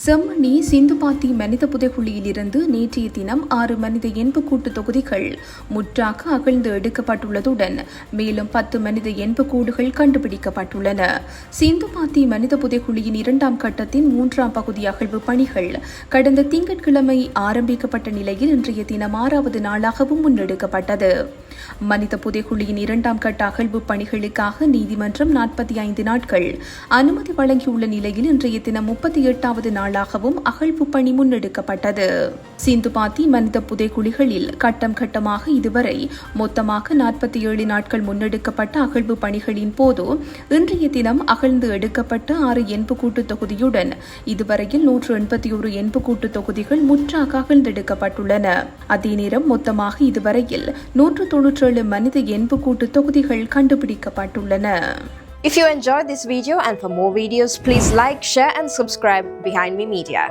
செம்மணி சிந்துபாத்தி மனித புதைகுழியிலிருந்து நேற்றைய தினம் ஆறு மனித எண்புக்கூட்டு தொகுதிகள் முற்றாக அகழ்ந்து எடுக்கப்பட்டுள்ளதுடன் மேலும் பத்து மனித எண்புக்கூடுகள் கண்டுபிடிக்கப்பட்டுள்ளன. சிந்துபாத்தி மனித புதைகுழியின் இரண்டாம் கட்டத்தின் மூன்றாம் பகுதி அகழ்வு பணிகள் கடந்த திங்கட்கிழமை ஆரம்பிக்கப்பட்ட நிலையில் இன்றைய தினம் ஆறாவது நாளாகவும் முன்னெடுக்கப்பட்டது. மனித புதைகுழியின் இரண்டாம் கட்ட அகழ்வு பணிகளுக்காக நீதிமன்றம் நாற்பத்தி ஐந்து நாட்கள் அனுமதி வழங்கியுள்ள நிலையில் இன்றைய தினம் முப்பத்தி எட்டாவது நாளாகவும் அகழ்வு பணி முன்னெடுக்கப்பட்டது. சிந்துபாத்தி மனித புதைக்குழிகளில் கட்டம் கட்டமாக இதுவரை மொத்தமாக நாற்பத்தி ஏழு நாட்கள் முன்னெடுக்கப்பட்ட அகழ்வு பணிகளின் போது இன்றைய தினம் அகழ்ந்து எடுக்கப்பட்ட ஆறு எண்பு கூட்டுத் தொகுதியுடன் இதுவரையில் நூற்று எண்பத்தி ஒரு எண்புக்கூட்டு தொகுதிகள் முற்றாக அகழ்ந்தெடுக்கப்பட்டுள்ளன. அதே நேரம் மொத்தமாக இதுவரையில் நூற்று தொன்னூற்றேழு மனித எண்புக்கூட்டு தொகுதிகள் கண்டுபிடிக்கப்பட்டுள்ளன If you enjoyed this video and for more videos, please like, share and subscribe Behind Me Media.